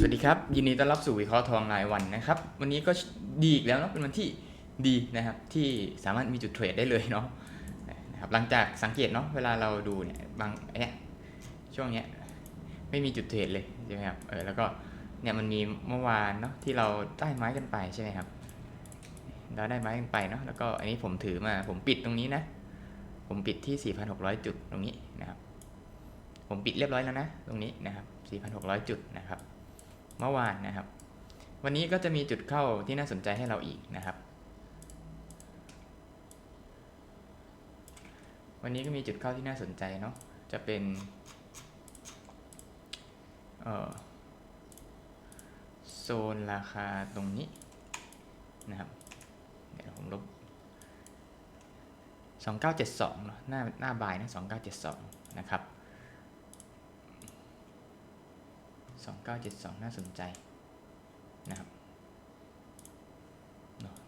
สวัสดีครับ ยินดีต้อนรับสู่วิเคราะห์ทองรายวันนะครับ วันนี้ก็ดีอีกแล้วเนาะเป็นวันที่ดีนะครับ ที่สามารถมีจุดเทรดได้เลยเนาะนะครับหลังจากสังเกตเนาะเวลาเราดูเนี่ยบางไอ้เนี่ยช่วงเนี้ยไม่มีจุดเทรดเลยใช่ไหมครับเออแล้วก็เนี่ยมันมีเมื่อวานเนาะที่เราได้ไม้กันไปใช่ไหมครับเราได้ไม้กันไปเนาะแล้วก็อันนี้ผมถือมาผมปิดตรงนี้นะ ผมปิดที่ 4,600 จุดตรงนี้นะครับ ผมปิดเรียบร้อยแล้วนะ ตรงนี้นะครับ 4,600 จุดนะครับ เมื่อวานนะครับ วันนี้ก็จะมีจุดเข้าที่น่าสนใจให้เราอีกนะครับ วันนี้ก็มีจุดเข้าที่น่าสนใจเนาะจะเป็นเออโซนราคาตรงนี้นะครับเดี๋ยวผมลบ2972เนาะหน้าหน้าบายนะ2972 นะครับ 2972 น่าสนใจนะครับ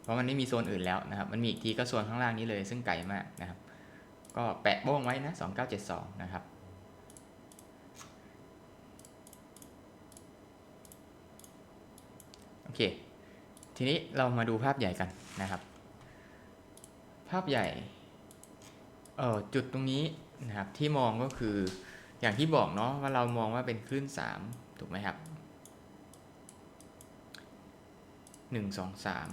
เพราะมันไม่มีโซนอื่นแล้วนะครับ มันมีอีกทีก็โซนข้างล่างนี้เลยซึ่งไกลมากนะครับ ก็แปะโบ้งไว้นะ2972 นะครับโอเค ทีนี้เรามาดูภาพใหญ่กันนะครับ ภาพใหญ่เออจุดตรงนี้นะครับที่มองก็คืออย่างที่บอกเนาะว่าเรามองว่าเป็นคลื่นสาม ถูกไหมครับหนึ่งสองสาม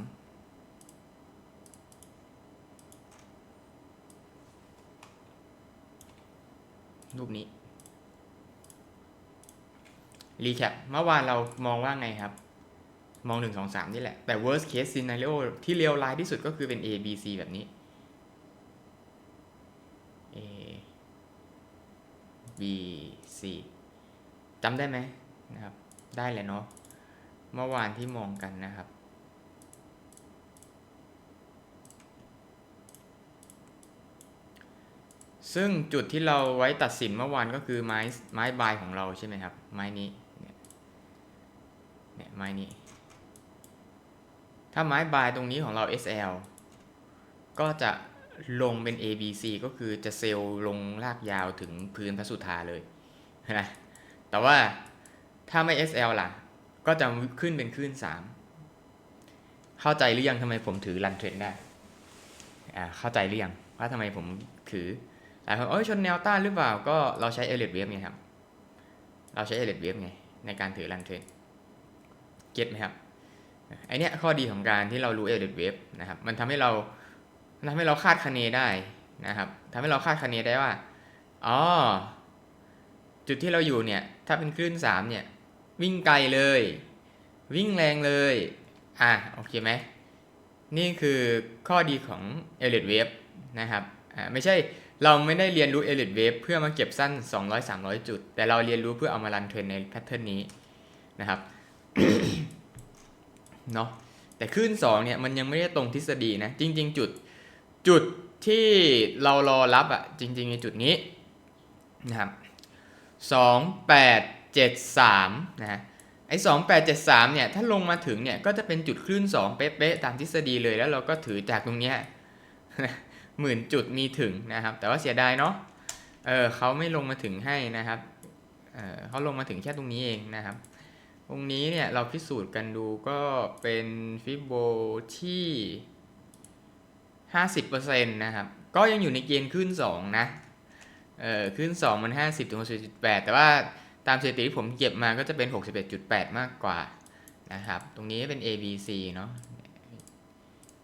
รูปนี้ รีแคป เมื่อวานเรามองว่าไงครับ มองหนึ่งสองสามนี่แหละ แต่ worst case scenario ที่เลวร้ายที่สุดก็คือเป็น A B C แบบนี้ A B C จำได้ไหม นะครับ ได้แหละเนาะ เมื่อวานที่มองกันนะครับ ซึ่งจุดที่เราไว้ตัดสินเมื่อวานก็คือไม้ไม้บายของเราใช่ไหมครับ ไม้นี้เนี่ยเนี่ยไม้นี้ ถ้าไม้บายตรงนี้ของเรา SL ก็จะลงเป็น A B C ก็คือจะเซลล์ลงลากยาวถึงพื้นพระสุธาเลยนะ แต่ว่า ถ้าไม่ SL ล่ะ ก็จะขึ้นเป็นคลื่น3 เข้าใจหรือยังทำไมผมถือรันเทรนได้อ่าเข้าใจหรือยังว่าทำไมผมถือหลายคนเอ้ยชนแนวต้านหรือเปล่า ก็เราใช้เอเลดเวฟไงครับ เราใช้เอเลดเวฟไง ในการถือรันเทรนเก็ตไหมครับไอเนี้ยข้อดีของการที่เรารู้เอเลดเวฟนะครับ มันทำให้เราทำให้เราคาดคะเนได้นะครับทำให้เราคาดคะเนได้ว่าอ๋อจุดที่เราอยู่เนี่ย ถ้าเป็นคลื่นสามเนี่ย วิ่งไกลเลย วิ่งแรงเลย อะโอเคไหมนี่คือข้อดีของ e l i t e Wave นะครับอ่าไม่ใช่เราไม่ได้เรียนรู้ e l i t e Wave เพื่อมาเก็บสั้น 200-300 จุด แต่เราเรียนรู้เพื่อเอามารันเทรนในแพทเทิร์นนี้นะครับเนาะแต่คลื่น2เนี่ยมันยังไม่ได้ตรงทฤษฎีนะ จริง ๆ จุดจุดที่เรารอรับอะจริงๆในจุดนี้นะครับสอ งแปดเจ็ดสามนะฮะไอ้สองแปดเจ็ดสามเนี่ยถ้าลงมาถึงเนี่ยก็จะเป็นจุดคลื่นสองเป๊ะๆตามทฤษฎีเลยแล้วเราก็ถือจากตรงเนี้ยหมื่นจุดมีถึงนะครับ แต่ว่าเสียดายเนาะเออเขาไม่ลงมาถึงให้นะครับเออเขาลงมาถึงแค่ตรงนี้เองนะครับ ตรงนี้เนี่ยเราพิสูจน์กันดูก็เป็นฟิโบที่ 50%นะครับ ก็ยังอยู่ในเกณฑ์ขึ้น 2 นะเออขึ้น 2 มัน 50ถึง61.8แต่ว่า ตามสถิติที่ผมเก็บมาก็จะเป็น 61.8 มากกว่านะครับ ตรงนี้เป็น A B C เนาะ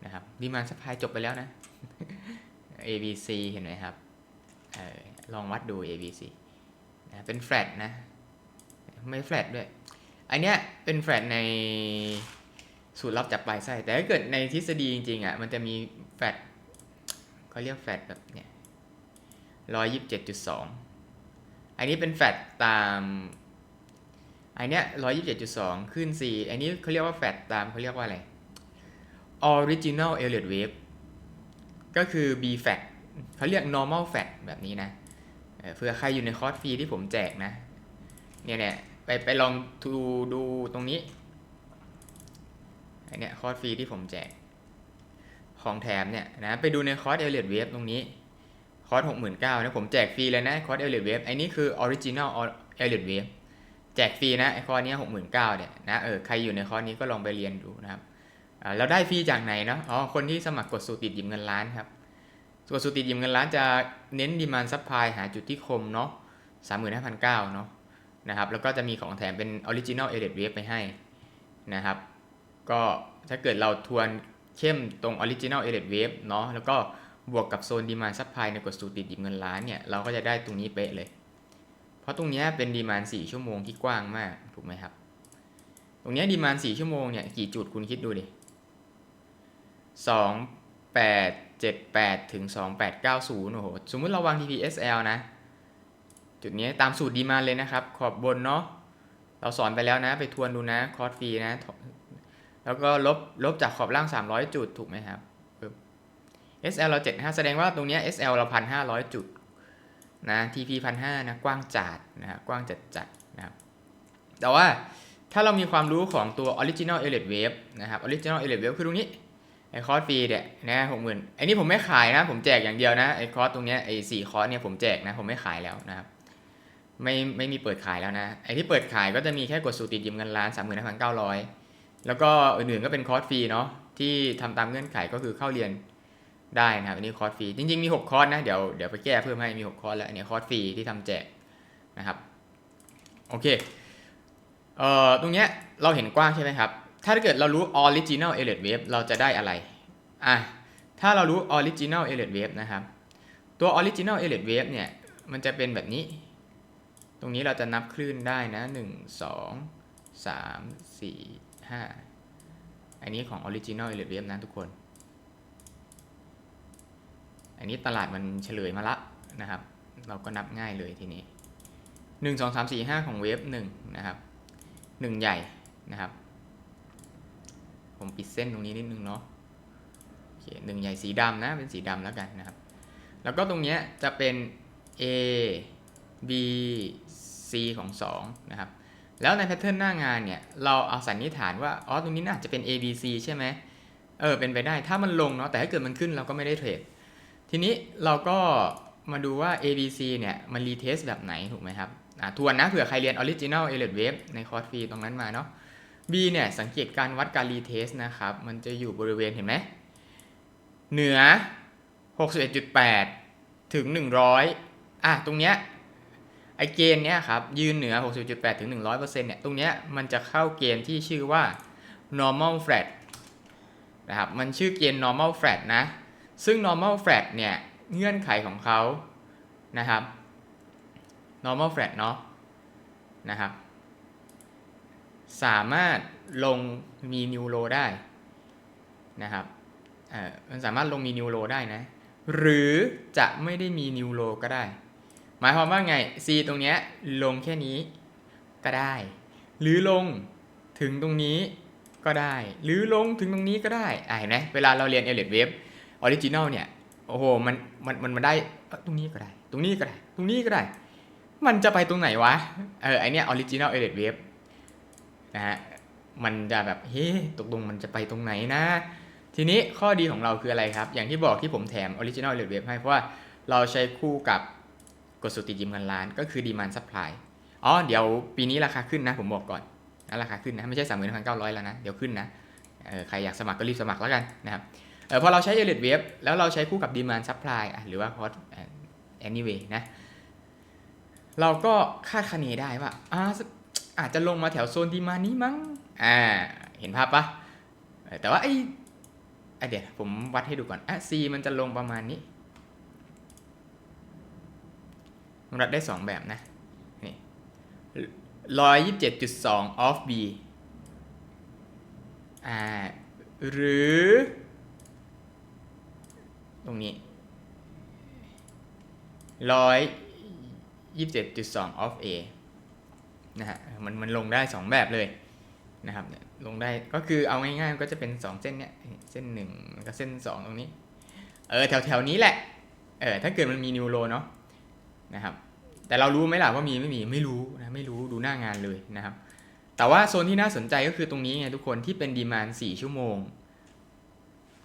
นะครับดีมานสปายจบไปแล้วนะ A B C เห็นไหมครับออลองวัดดู A B C นะเป็นแฟลตนะ ไม่แฟลตด้วย อันเนี้ยเป็นแฟลตในสูตรลับจากปลายไส้แต่ถ้าเกิดในทฤษฎีจริงๆอะมันจะมีแฟลตเขาเรียกแฟลตแบบเนี้ยร้อยยิบเจ็ดจุดสอง อันนี้เป็นแฟตตามอันเนี้ยร้อยยี่สิบเจ็ดจุดสองขึ้นสี่อันนี้เขาเรียกว่าแฟตตามเขาเรียกว่าอะไร original Elliott wave ก็คือ B flat เขาเรียก normal fat แบบนี้นะเออเผื่อใครอยู่ในคอร์สฟรีที่ผมแจกนะ เนี่ยเนี่ยไปไปลองดูดูตรงนี้ไอเนี่ยคอร์สฟรีที่ผมแจก ของแถมเนี่ยนะ ไปดูในคอร์สเอเลียดเวฟตรงนี้ อร์สหกหมื่นเก้านะผมแจกฟรีเลยนะคอร์สเอลียดเวฟไอ้นี่คือออริจินอลเอลียดเวฟแจกฟรีนะไอคอร์สนี้หกหมื่นเก้าเนี่ยนะเออใครอยู่ในคอร์สนี้ก็ลองไปเรียนดูนะครับอ่าได้ฟรีจากไหนเนาะอ๋อคนที่สมัครกดสูตรติดหยิบเงินล้านครับกดสูตรติดหยิบเงินล้านจะเน้นดีมานซัพพลายหาจุดที่คมเนาะสามหมื่นห้าพันเก้าเนาะนะครับแล้วก็จะมีของแถมเป็นออริจินอลเอเดดเวฟไปให้นะครับก็ถ้าเกิดเราทวนเข้มตรงออริจินอลเอเดดเวฟเนาะแล้วก็ บวกกับโซนดีมานซัพพลายในกดสูตรติดหยิบเงินล้านเนี่ยเราก็จะได้ตรงนี้เป๊ะเลย เพราะตรงนี้เป็นดีมาน4ชั่วโมงที่กว้างมากถูกไหมครับ ตรงนี้ดีมาน4ชั่วโมงเนี่ยกี่จุดคุณคิดดูดิ2 8 7 8ถึง2 8 9 0โอ้โหสมมุติเราวาง TPSL นะ จุดนี้ตามสูตรดีมานเลยนะครับ ขอบบนเนาะเราสอนไปแล้วนะ ไปทวนดูนะ คอร์สฟรีนะ แล้วก็ลบลบจากขอบล่าง 300 จุดถูกไหมครับ SL เรา75แสดงว่าตรงนี้ SL เรา1,500 จุดนะ TP พันห้านะกว้างจัดนะกว้างจัดจัดนะครับแต่ว่าถ้าเรามีความรู้ของตัว Original e l i t e Wave นะครับ Original e l i t e Wave คือตรงนี้ไอ้คอร์สฟรีเนี่ยนะหกหมื่นไอ้นี่ผมไม่ขายนะ ผมแจกอย่างเดียวนะไอ้คอร์สตรงเนี้ยไอ้สี่คอร์สเนี่ยผมแจกนะ ผมไม่ขายแล้วนะครับ ไม่ไม่มีเปิดขายแล้วนะ ไอ้ที่เปิดขายก็จะมีแค่กดสูตรติดยืมเงินล้านสามหมื่นห้าพันเก้าร้อยแล้วก็อื่นๆก็เป็นคอร์สฟรีเนาะที่ทำตามเงื่อนไขก็คือเข้าเรียน ได้นะครับอันนี้คอร์สฟรีจริงๆมี 6 คอร์สนะเดี๋ยวเดี๋ยวไปแก้เพิ่มให้มี 6 คอร์สแล้วอันนี้คอร์สฟรีที่ทำแจกนะครับโอเคเอ่อตรงเนี้ยเราเห็นกว้างใช่ไหมครับ ถ้าเกิดเรารู้ original e l i t wave เราจะได้อะไรอะถ้าเรารู้ original e l i t wave นะครับ ตัว original e l i t wave เนี่ยมันจะเป็นแบบนี้ ตรงนี้เราจะนับคลื่นได้นะ 1 2 3 4 5 อันนี้ของ original e l i t wave นะทุกคน อันนี้ตลาดมันเฉลยมาละนะครับ เราก็นับง่ายเลยทีนี้หนึ่งสองสามสี่ห้าของเวฟหนึ่งนะครับหนึ่งใหญ่นะครับ ผมปิดเส้นตรงนี้นิดนึงเนาะโอเคหนึ่งใหญ่สีดำนะเป็นสีดำแล้วกันนะครับ แล้วก็ตรงเนี้ยจะเป็น A B C ของ2นะครับ แล้วในแพทเทิร์นหน้างานเนี่ย เราเอาสันนิษฐานว่า อ๋อ ตรงนี้น่าจะเป็น A B C ใช่ไหมเออ เป็นไปได้ ถ้ามันลงเนาะ แต่ถ้าเกิดมันขึ้นเราก็ไม่ได้เทรด ทีนี้เราก็มาดูว่า ABC เนี่ยมันรีเทสแบบไหนถูกไหมครับอ่าทวนนะเผื่อใครเรียน Original e l i t e Wave ในคอร์สฟรีตรงนั้นมาเนาะ B เนี่ยสังเกตการวัดการรีเทสนะครับ มันจะอยู่บริเวณเห็นไหมเหนือ 61.8 ถึง 100 อะ ตรงเนี้ยไอเกณฑ์เนี้ยครับ ยืนเหนือ60.8ถึง 100%เนี่ย ตรงเนี้ยมันจะเข้าเกณฑ์ที่ชื่อว่า normal flat นะครับ มันชื่อเกณฑ์ normal flat นะ ซึ่ง normal flat เนี่ยเงื่อนไขของเขานะครับ normal flat เนาะนะครับ สามารถลงมี new low ได้นะครับมันสามารถลงมี new low ได้นะ หรือจะไม่ได้มี new low ก็ได้ หมายความว่าไง C ตรงเนี้ยลงแค่นี้ก็ได้ หรือลงถึงตรงนี้ก็ได้ หรือลงถึงตรงนี้ก็ได้อะเห็นไหมเวลาเราเรียน e l i t e Wave ออริจินอลเนี่ยโอ้โหมันมันมันมาได้ตรงนี้ก็ได้ ตรงนี้ก็ได้ ตรงนี้ก็ได้ มันจะไปตรงไหนวะเออไอเนี้ยออริจินอลเอเดดเวฟนะฮะมันจะแบบเฮ้ตกลงมันจะไปตรงไหนนะ ทีนี้ข้อดีของเราคืออะไรครับ อย่างที่บอกที่ผมแถมออริจินอลเอเดดเวฟให้เพราะว่าเราใช้คู่กับกสุติยิมเงินล้าน ก็คือดีมันซัพพลายอ๋อเดี๋ยวปีนี้ราคาขึ้นนะผมบอกก่อนนะราคาขึ้นนะไม่ใช่สามหมื่นพันเก้าร้อยแล้วนะเดี๋ยวขึ้นนะเออใครอยากสมัครก็รีบสมัครแล้วกันนะครับ พอเราใช้ e l i t e Wave แล้วเราใช้คู่กับ Demand Supply อะหรือว่า Cost anyway นะ เราก็คาดคะเนได้ว่าอาอาจจะลงมาแถวโซนดีมานี้มั้ง อ่า เห็นภาพปะแต่ว่าไอ้ไอเดี๋ยวผมวัดให้ดูก่อนอะ C มันจะลงประมาณนี้มันวัดได้ 2 แบบนะ นี่ร้อยยี่สิบเจ็ดจุดสอง off B อ่า หรือ ตรงนี้ร้อยยี่สิบเจ็ดจุดสอง of A นะฮะมันมันลงได้2แบบเลยนะครับเนี่ยลงได้ก็คือเอาง่ายๆก็จะเป็น2เส้นเนี้ยเส้น1แล้วก็เส้น2ตรงนี้ เออแถวๆนี้แหละเออถ้าเกิดมันมีนิวโรเนาะนะครับแต่เรารู้ไหมล่ะว่ามีไม่มีไม่รู้นะไม่รู้ดูหน้างานเลยนะครับ แต่ว่าโซนที่น่าสนใจก็คือตรงนี้ไงทุกคนที่เป็นดีมาน4ชั่วโมง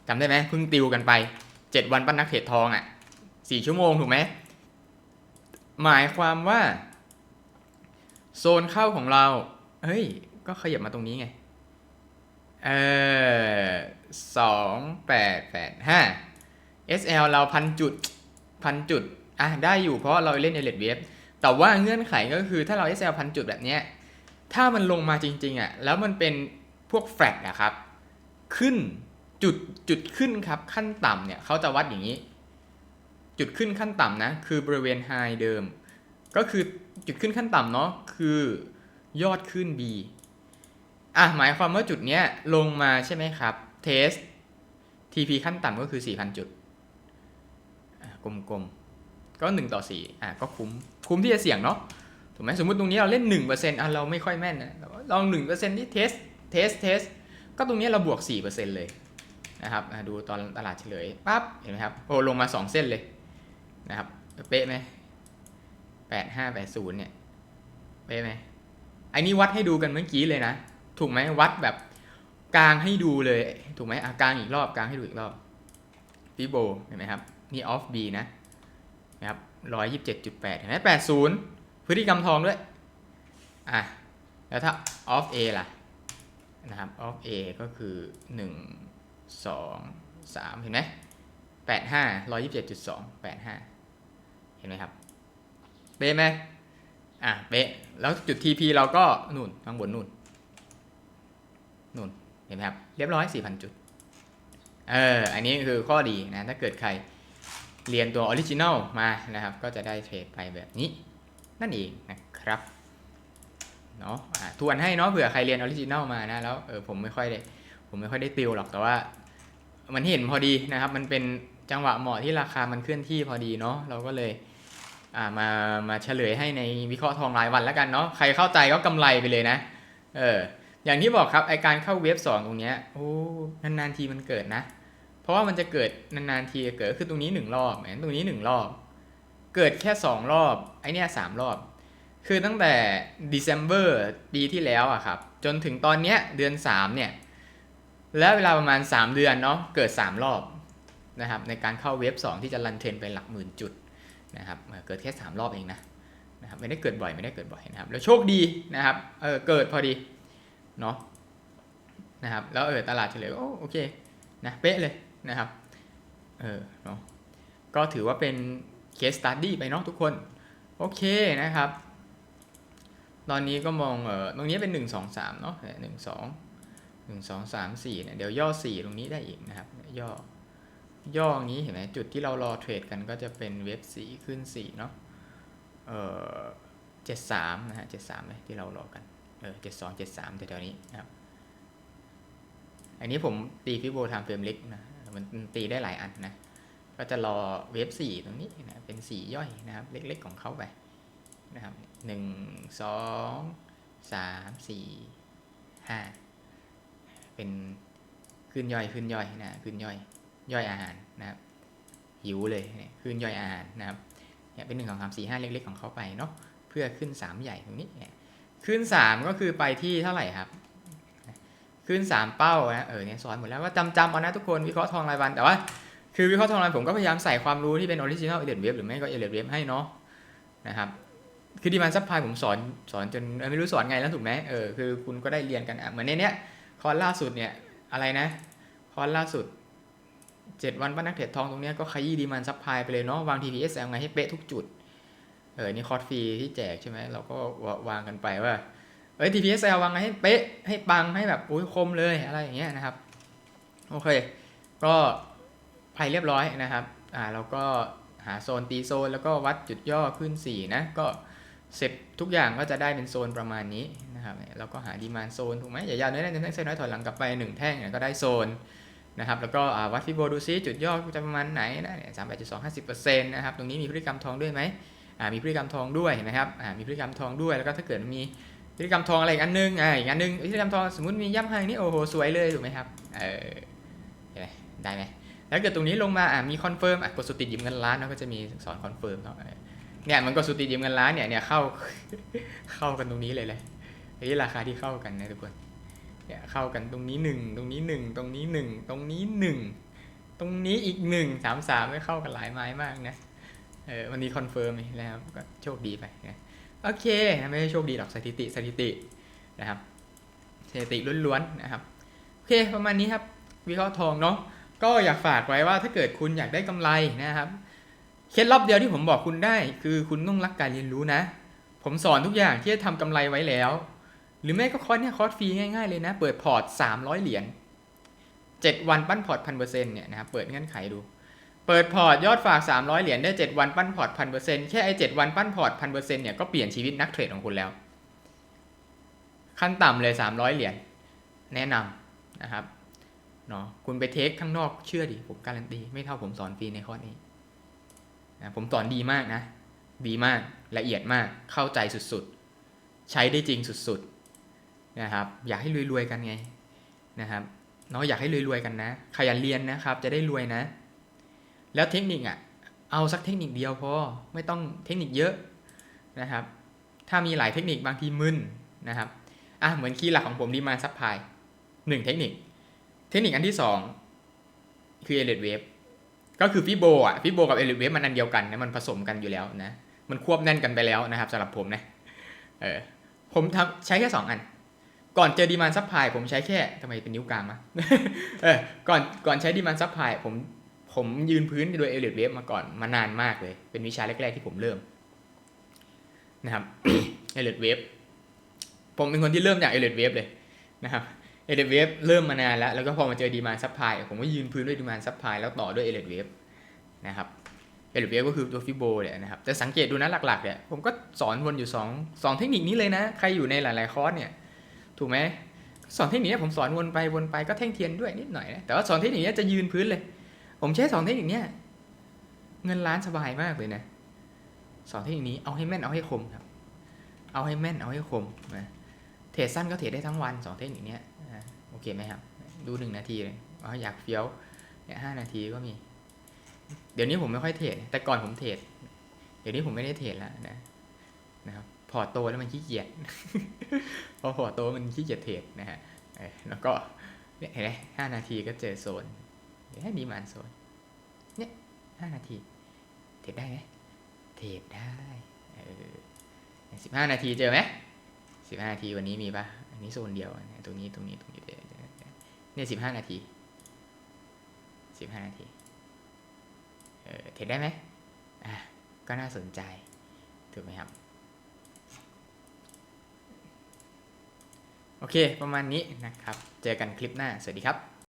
จำได้ไหมเพิ่งติวกันไป 7วันปั้นนักเทรดทองอะ4ชั่วโมงถูกไหมหมายความว่า โซนเข้าของเรา เฮ้ย ก็ขยับมาตรงนี้ไง เออสองแปดแปดห้า SL เราพันจุดพันจุด อะ ได้อยู่เพราะเราเล่น e l i t e Wave แต่ว่าเงื่อนไขก็คือถ้าเรา SL พันจุดแบบเนี้ย ถ้ามันลงมาจริง ๆอะ แล้วมันเป็นพวกแฟลตนะครับ ขึ้น จุดจุดขึ้นครับขั้นต่ำเนี่ยเขาจะวัดอย่างนี้ จุดขึ้นขั้นต่ำนะคือบริเวณไฮเดิม ก็คือจุดขึ้นขั้นต่ำเนาะคือยอดขึ้น B อะหมายความว่าจุดเนี้ยลงมาใช่ไหมครับเทส TP ขั้นต่ำก็คือ 4,000 จุดกลมๆก็1 ต่อ 4 อะก็คุ้ม คุ้มที่จะเสี่ยงเนาะถูกไหมสมมติตรงนี้เราเล่น 1%อะเราไม่ค่อยแม่นนะแต่ว่าลอง 1%ที่เทสเทสเทสก็ตรงนี้เราบวก 4%เลย นะครับดูตอนตลาดเฉลยปั๊บเห็นไหมครับโอ้ลงมา 2 เส้นเลยนะครับเป๊ะไหม8580เนี่ยเป๊ะไหมไอ้นี่วัดให้ดูกันเมื่อกี้เลยนะ ถูกไหมวัดแบบกลางให้ดูเลย ถูกไหมอะกลางอีกรอบกลางให้ดูอีกรอบฟิโบเห็นไหมครับ นี่ออฟ B นะนะครับร้อยยี่สิบเจ็ดจุดแปดเห็นไหมแปดศูนย์พฤติกรรมทองด้วยอะแล้วถ้าออฟ A ล่ะนะครับออฟ A ก็คือหนึ่ง สองสามเห็นไหมแปดห้าร้อยยี่สิบเจ็ดจุดสองแปดห้าเห็นไหมครับ เป๊ะไหมอะ เป๊ะ แล้วจุด TP เราก็นู่นข้างบนนู่นนู่นเห็นไหมครับ เรียบร้อย4,000จุด เออ อันนี้คือข้อดีนะ ถ้าเกิดใครเรียนตัวออริจินัลมานะครับ ก็จะได้เทรดไปแบบนี้ นั่นเองนะครับเนาะอะทวนให้เนาะเผื่อใครเรียนออริจินัลมานะ แล้วเออผมไม่ค่อยได้ ผมไม่ค่อยได้ติวหรอกแต่ว่า มันเห็นพอดีนะครับ มันเป็นจังหวะเหมาะที่ราคามันเคลื่อนที่พอดีเนาะเราก็เลยอ่ามามาเฉลยให้ในวิเคราะห์ทองรายวันแล้วกันเนาะใครเข้าใจก็กำไรไปเลยนะเอออย่างที่บอกครับไอการเข้าเว็บสองตรงเนี้ยโอ้นานๆทีมันเกิดนะ เพราะว่ามันจะเกิดนานๆทีเกิดคือตรงนี้หนึ่งรอบแหมตรงนี้หนึ่งรอบ เกิดแค่สองรอบไอเนี้ยสามรอบ คือตั้งแต่ December ปีที่แล้วอะครับจนถึงตอนเนี้ยเดือนสามเนี่ย แล้วเวลาประมาณ 3 เดือนเนาะเกิด 3 รอบนะครับในการเข้าเว็บ 2 ที่จะรันเทรนไปหลักหมื่นจุดนะครับเออเกิดแค่ 3 รอบเองนะนะครับไม่ได้เกิดบ่อยไม่ได้เกิดบ่อยนะครับแล้วโชคดีนะครับเออเกิดพอดีเนาะนะครับแล้วเออตลาดเฉลยโอโอเคนะเป๊ะเลยนะครับเออเนาะก็ถือว่าเป็นเคสตัดดี้ไปเนาะทุกคน โอเคนะครับ ตอนนี้ก็มองเออตรงนี้เป็น 1 2 3เนาะหนึ่งสอง หนึ่งสองสามสี่เนี่ยเดี๋ยวย่อสี่ตรงนี้ได้อีกนะครับ ย่อย่ออย่างนี้เห็นไหมจุดที่เรารอเทรดกันก็จะเป็นเว็บสี่ขึ้นสี่เนาะเออเจ็ดสามนะฮะเจ็ดสามเลยที่เรารอกันเออเจ็ดสองเจ็ดสามแถวๆนี้นะครับอันนี้ผมตีฟิโบไทม์เฟรมเล็กนะมันตีได้หลายอันนะ ก็จะรอเวฟสี่ตรงนี้นะเป็นสีย่อยนะครับ เล็กๆของเขาไปนะครับหนึ่งสองสามสี่ห้า เป็นขึ้นย่อยขึ้นย่อยนะขึ้นย่อยย่อยอาหารนะครับหิวเลยขึ้นย่อยอาหารนะครับเนี่ยเป็นหนึ่งสองสามสี่ห้าเล็ก ๆ ของเขาไปเนาะเพื่อขึ้นสามใหญ่ตรงนี้เนี่ยขึ้น3ก็คือไปที่เท่าไหร่ครับ ขึ้น3เป้านะเออเนี่ยสอนหมดแล้วว่าจำจำเอานะทุกคนวิเคราะห์ทองรายวันแต่ว่าคือวิเคราะห์ทองรายผมก็พยายามใส่ความรู้ที่เป็นออริจินัลเอเดนเว็บหรือไม่ก็เอเดนเว็บให้เนาะนะครับคือดีมันซัพพลายผมสอนสอนจนไม่รู้สอนไงแล้วถูกไหมเออคือคุณก็ได้เรียนกันอะเหมือนในเนี้ย คอร์สล่าสุดเนี่ยอะไรนะ คอร์สล่าสุด 7 วันป้านักเทรดทองตรงเนี้ยก็ขยี้ดีมันซัพพลายไปเลยเนาะวาง TPS เอาไงให้เป๊ะทุกจุด เออ นี่คอร์สฟรีที่แจกใช่ไหมเราก็วางกันไปว่าเอ้ย TPSL วางไงให้เป๊ะให้ปังให้แบบอุ้ยคมเลยอะไรอย่างเงี้ยนะครับ โอเค ก็ไปเรียบร้อยนะครับ อ่าเราก็หาโซนตีโซนแล้วก็วัดจุดย่อขึ้น 4 นะ ก็ เสร็จทุกอย่างก็จะได้เป็นโซนประมาณนี้นะครับแล้วก็หาดีมานโซนถูกไหมอย่ายาวน้อยๆแท่งเส้นน้อยถอยหลังกลับไป 1 แท่งเนี่ยก็ได้โซนนะครับแล้วก็วัดฟิโบดูซิจุดย่อจะประมาณไหนนะสามแปดจุดสองห้าสิบเปอร์เซ็นต์นะครับตรงนี้มีพฤติกรรมทองด้วยไหมมีพฤติกรรมทองด้วยเห็นไหมครับมีพฤติกรรมทองด้วยแล้วก็ถ้าเกิดมีพฤติกรรมทองอะไรอีกอันนึงอ่าอีกอันนึงพฤติกรรมทองสมมติมีย่ำไฮนี่โอ้โหสวยเลยถูกไหมครับเออได้ไหมแล้วเกิดตรงนี้ลงมาอ่ามีคอนเฟิร์มกดสุติดยืมเงินล้านแล้วก็จะมีสอนคอนเฟิร์มเนาะ เนี่ยมันกดสุติยืมเงินล้านเนี่ยเนี่ยเข้าเข้ากันตรงนี้เลยเลยนี่ราคาที่เข้ากันนะทุกคนเนี่ยเข้ากันตรงนี้หนึ่งตรงนี้หนึ่งตรงนี้หนึ่งตรงนี้หนึ่งตรงนี้อีกหนึ่งสามสามไม่เข้ากันหลายไม้มากนะเออวันนี้คอนเฟิร์มนะครับก็โชคดีไปนะโอเคไม่ใช่โชคดีหรอกสถิติสถิตินะครับสถิติล้วนๆนะครับโอเคประมาณนี้ครับวิเคราะห์ทองเนาะก็อยากฝากไว้ว่าถ้าเกิดคุณอยากได้กำไรนะครับ เคล็ดลับเดียวที่ผมบอกคุณได้ คือคุณต้องรักการเรียนรู้นะ ผมสอนทุกอย่างที่จะทำกำไรไว้แล้ว หรือไม่ก็คอร์สเนี่ยคอร์สฟรีง่ายๆเลยนะ เปิดพอร์ต 300 เหรียญ7 วันปั้นพอร์ตพันเปอร์เซ็นต์เนี่ยนะครับเปิดเงื่อนไขดู เปิดพอร์ตยอดฝาก 300 เหรียญได้ 7 วันปั้นพอร์ตพันเปอร์เซ็นต์แค่ไอ้7วันปั้นพอร์ตพันเปอร์เซ็นต์เนี่ยก็เปลี่ยนชีวิตนักเทรดของคุณแล้ว ขั้นต่ำเลย 300 เหรียญแนะนำนะครับเนาะคุณไปเทคข้างนอกเชื่อดิผมการันตีไม่เท่าผมสอนฟรีในข้อนี้ นะผมสอนดีมากนะ ดีมากละเอียดมากเข้าใจสุดๆ ใช้ได้จริงสุดๆนะครับ อยากให้รวยๆกันไงนะครับเนาะอยากให้รวยๆกันนะขยันเรียนนะครับ จะได้รวยนะ แล้วเทคนิคอะเอาสักเทคนิคเดียวพอไม่ต้องเทคนิคเยอะนะครับ ถ้ามีหลายเทคนิคบางทีมึนนะครับอะเหมือนคีย์หลักของผมดีมาซับพายหนึ่งเทคนิค เทคนิคอันที่สองคือเอเลดเวฟ ก็คือฟิโบอะฟิโบกับเอลดเวฟมันอันเดียวกันนะมันผสมกันอยู่แล้วนะ มันควบแน่นกันไปแล้วนะครับสำหรับผมนะเออผมทำใช้แค่สองอัน ก่อนเจอดีมานซับพายผมใช้แค่ทำไมเป็นนิ้วกลางมาเออก่อนก่อนใช้ดีมานซับพายผมผมยืนพื้นโดยเอลดเวฟมาก่อนมานานมากเลย เป็นวิชาแรก ๆ ที่ผมเริ่มนะครับเอลดเวฟผมเป็นคนที่เริ่มจากเอลดเวฟเลยนะครับ เอเดเวฟเริ่มมานานแล้ว แล้วก็พอมาเจอดีมานซับพายผมก็ยืนพื้นด้วยดีมานซับพายแล้วต่อด้วยเอเดเวฟนะครับเอเดเวฟก็คือตัวฟิโบเนี่ยนะครับ แต่สังเกตดูนะหลักๆเนี่ยผมก็สอนวนอยู่สองสองเทคนิคนี้เลยนะ ใครอยู่ในหลาย ๆ คอร์สเนี่ยถูกไหมสอนเทคนิคนี้ผมสอนวนไปวนไปก็แท่งเทียนด้วยนิดหน่อยนะแต่ว่าสอนเทคนิคนี้จะยืนพื้นเลย ผมใช้สองเทคนิคนี้เงินล้านสบายมากเลยนะสองเทคนิคนี้เอาให้แม่นเอาให้คมครับ เอาให้แม่นเอาให้คมนะเทรดสั้นก็เทรดได้ทั้งวันสองเทคนิคนี้ เคไหมครับ ดูหนึ่งนาทีเลยอ๋ออยากเฟี้ยวเนี่ยห้านาทีก็มี เดี๋ยวนี้ผมไม่ค่อยเทรดแต่ก่อนผมเทรดเดี๋ยวนี้ผมไม่ได้เทรดแล้วนะนะครับพอโตแล้วมันขี้เกียจพอพอโตมันขี้เกียจเทรดนะฮะเออแล้วก็เนี่ยเห็นไหมห้านาทีก็เจอโซนเดี๋ยวให้ดีมานโซนเนี่ยห้านาที เทรดได้ไหมเทรดได้เออสิบห้านาทีเจอไหมสิบห้านาทีวันนี้มีปะอันนี้โซนเดียวนะตรงนี้ตรงนี้ตรงนี้ เนี่ยสิบห้านาทีสิบห้านาที เออเทรดได้ไหมอะก็น่าสนใจ ถูกไหมครับ โอเค ประมาณนี้นะครับ เจอกันคลิปหน้า สวัสดีครับ